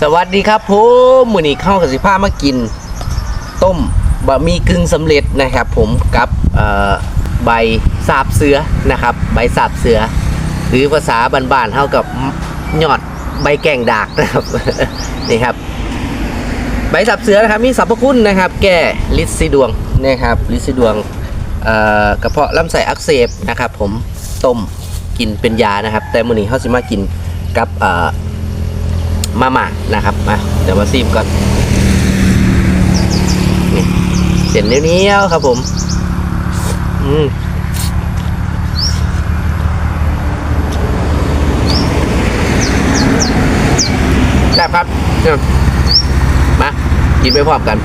สวัสดีครับผมมือนี้เข้ากับสิผ้ามากิน ต้มบะหมี่กึ่งสำเร็จนะครับผมกับใบสาบเสือนะครับ ใบสาบเสือ หรือภาษาบ้านๆเท่ากับยอดใบแก่งดากนะครับนี่ครับ ใบสับเสือนะครับมีสรรพคุณนะครับ แก้ลิดซีดวงนะครับลิดซีดวงกระเพาะลำไส้อักเสบนะครับ ผมต้มกินเป็นยานะครับ แต่มือนี้เขาสิมากินกับเอ่อ มาม่านะครับมาเดี๋ยวมาซีมก่อนนี่เส้นเหนียวๆครับผม อืมแซ่บครับเนี่ยมากินไปพร้อมกัน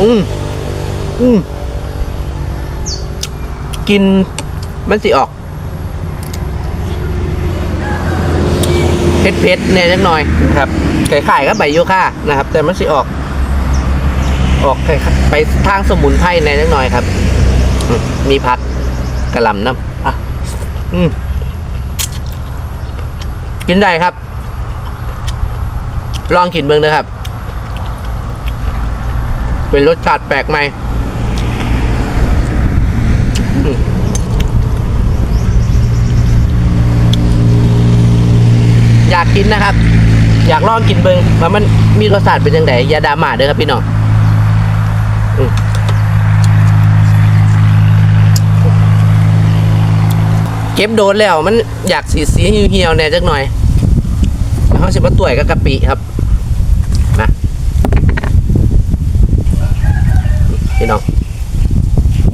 อืม อืมกินมันสิออกเผ็ดๆเนี่ยจักหน่อยนะครับไข่ไข่ก็ใบโยค่านะครับ แต่มันสิออก ออกไปทางสมุนไพรในจักหน่อยครับอืมมีผักกระหล่ำน้ำอะอืมกินได้ครับ ลองกินเบิ่งนะครับ เป็นรสชาติแปลกใหม่อืมอยากกินนะครับ อยากลองกินเบิ่งว่ามันมีรสชาติเป็นยังไงอย่าดามาเด้อครับพี่น้องเก็บโดนแล้วมันอยากสีสีเหี่ยวๆแน่จักหน่อยแล้วเขาสิมาต่วยกับกะปิครับนะพี่น้อง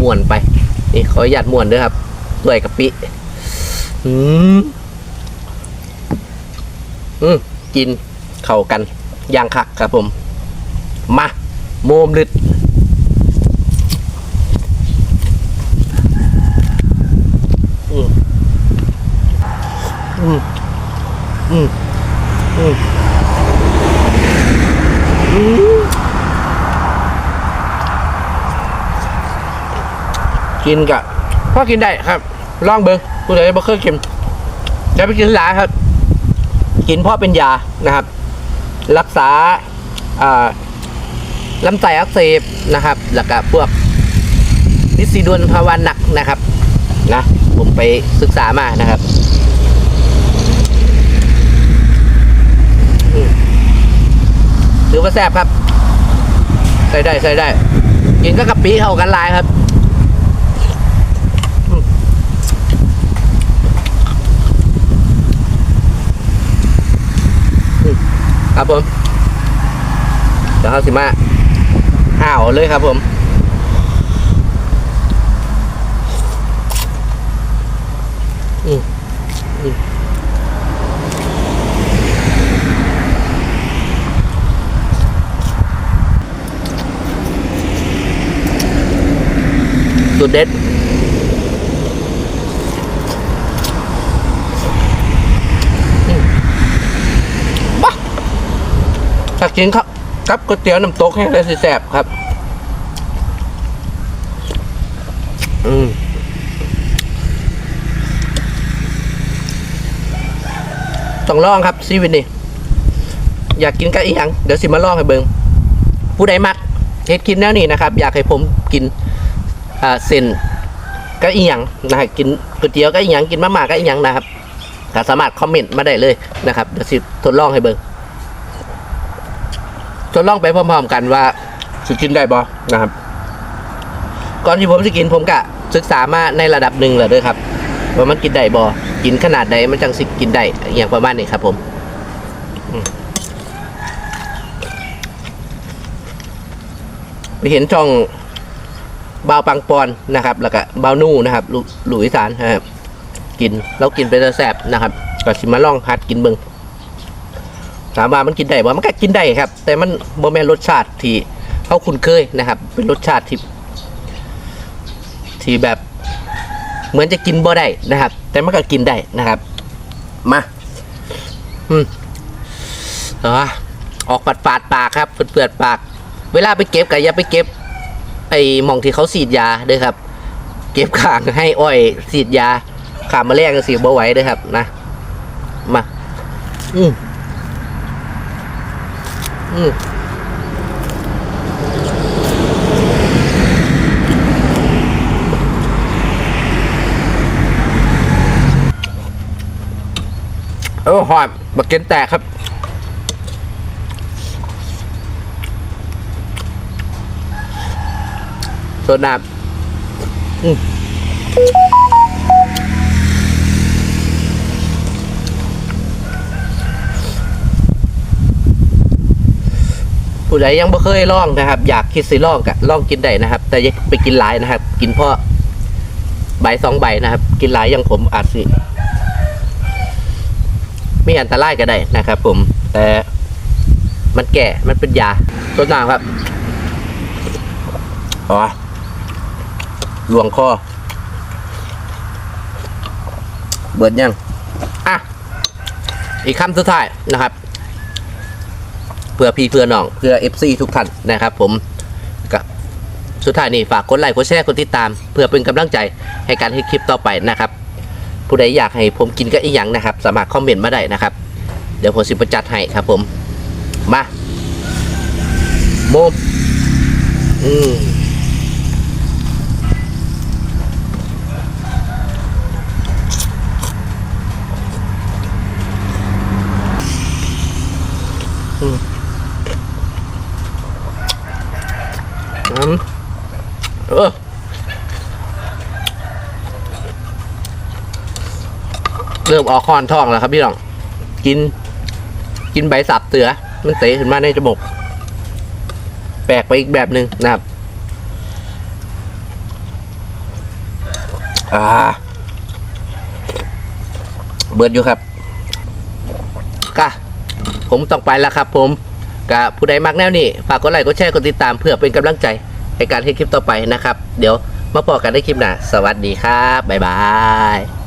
ม่วนไป นี่ขออนุญาตม่วนด้วยครับต่วยกะปิอืม อืมกินเข้ากันอย่างคักครับผม มาโมมลึดอืมอืมอืมอืมอืมกินกะพ่อกินได้ครับ ลองเบิ้งผู้ใดบ่เคยกินจะไปกินหลายครับ กินเพราะเป็นยานะครับ รักษาลำไส้อักเสบนะครับ แล้วก็พวกนิสีดวนภาวะหนักนะครับนะผมไปศึกษามานะครับถือว่าแซ่บครับ ใส่ได้ใส่ได้กินก็กะปิเข้ากันลายครับอืมอืม ครับผมเดี๋ยวเขาสิมาห้าวเลยครับผมอืมอืมสุดเด็ดอืมบ้า ถ้ากินครับกับก๋วยเตี๋ยวน้ำตกให้ได้สิแสบครับ อืมต้องลองครับซีวิตนี่อยากกินกะอีหยังเดี๋ยวสิมาลองให้เบิงผู้ใดมักเฮ็ดกินแนวนี้นะครับ อยากให้ผมกินอ่าเส้นกะอีหยังนะครับกินก๋วยเตี๋ยวกะอีหยังกินมาม่ากะอีหยังนะครับก็สามารถคอมเมนต์มาได้เลยนะครับเดี๋ยวสิทดลองให้เบิง ทดลองไปพร้อมๆกันว่าสิกินได้บ่นะครับ ก่อนที่ผมจะกินผมกะศึกษามาในระดับหนึ่งแล้วด้วยครับว่ามันกินได้บ่กินขนาดใดมันจังสิกินได้อย่างประมาณนี้ครับผมไปเห็นช่องบาวปังปอนนะครับ แล้วก็บาวนู่นะครับหลุยสานนะครับกินแล้วกินไปแซ่บนะครับก็สิมาลองหัดกินเบิง ถามว่ามันกินได้บ่มันก็กินได้ครับ แต่มันบ่แม่นรสชาติที่เขาคุ้นเคยนะครับ เป็นรสชาติที่ที่แบบเหมือนจะกินบ่ได้นะครับ แต่มันก็กินได้นะครับ มาอืมอ่าออกปัดปาดๆปากครับเปื่อนๆปาก เวลาไปเก็บก็อย่าไปเก็บ ไอ้หมองที่เขาฉีดยาเด้อครับ เก็บขางให้อ้อยฉีดยาขามาแรงสิบ่ไหวเด้อครับ นะ มา อืม อืมโอ้หอมบักเก็นแตกครับ โซดน้ำอืม ผู้ใดยังไม่เคยลองนะครับ อยากคิดสิลองกะลองกินได้นะครับ แต่อย่าไปกินหลายนะครับ กินเพราะใบสองใบนะครับ กินหลายอยังผมอาจสิมีอันตรายก็ได้นะครับ ผม แต่มันแก่มันเป็นยาต้นน้ำครับอ๋อลวงคอเบิดยัง อะ อีกคำสุดท้ายนะครับ พื่อพี่เพื่อน้องเพื่อ FC ทุกท่านนะครับ ผมกับสุดท้ายนี่ฝากกดไลค์กดแชร์กดติดตาม เพื่อเป็นกำลังใจให้การให้คลิปต่อไปนะครับ ผู้ใดอยากให้ผมกินก็อีกอย่างนะครับ สามารถคอมเมนต์มาได้นะครับ เดี๋ยวผมสิประจัดให้ครับ ผมมาโมมอืมอืมเออเริ่มออกคอนท้องแล้วครับพี่น้อง กิน กินใบสับเตือ มันเตะขึ้นมาในจมูกแปลกไปอีกแบบหนึ่งนะครับอ่าเบิดอยู่ครับกะผมต้องไปแล้วครับ ผมกับผู้ใดมักแนวนี้ฝากกดไลค์กดแชร์กดติดตามเพื่อเป็นกำลังใจในการให้คลิปต่อไปนะครับ เดี๋ยวมาพอกันในคลิปหน้าสวัสดีครับ บ๊ายบาย